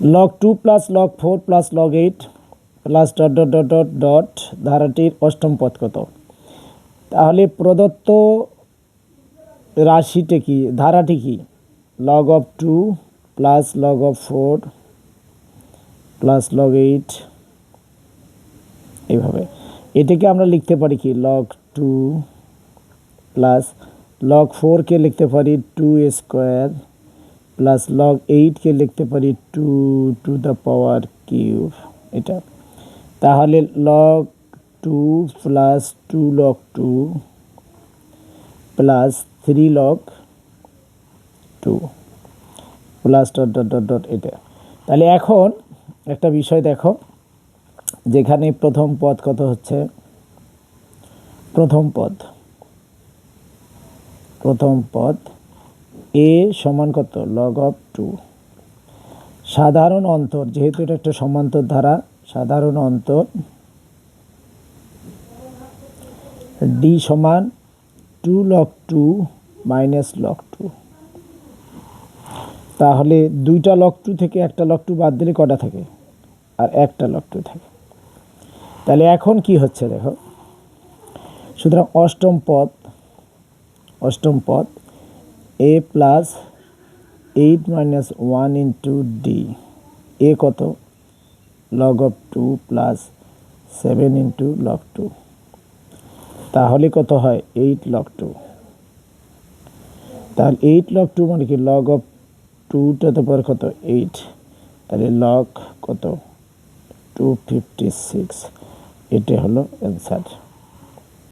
Log two plus log four plus log eight plus dot dot dot dot dot ধারাটির অষ্টম পদ কত? তাহলে প্রদত্ত রাশিটি কি? ধারাটি কি? Log of two plus log of four plus log eight এইভাবে। এটাকে আমরা লিখতে পারি কি? লগ টু প্লাস লগ ফোরকে লিখতে পারি টু স্কোয়ার প্লাস লগ এইটকে লিখতে পারি two to the power cube এটা। তাহলে log two plus two log two plus three log two plus dot dot dot dot এটা। তাহলে এখন একটা বিষয় দেখো, যেখানে প্রথম পদ কত হচ্ছে? প্রথম পদ। প্রথম পদ এ সমান কত? লগ অফ টু সাধারণ অন্তর, যেহেতু এটা একটা সমান্তর ধারা, সাধারণ অন্তর ডি সমান two log two minus log two তাহলে দুইটা লগ টু থেকে একটা লগ টু বাদ দিলে কটা থাকে? আর একটা লগ টু থাকে। তাহলে এখন কি হচ্ছে দেখো? সুতরাং অষ্টম পদ অষ্টম পদ A plus eight minus one into D A কত? Log of two plus seven into log two তাহলে কত হয়? এইট লগ টু তাহলে এইট লগ টু মানে কি? লগ অফ টুটা তো পরে কত? এইট তাহলে লগ কত? টু ফিফটি সিক্স এটা হলো অ্যান্সার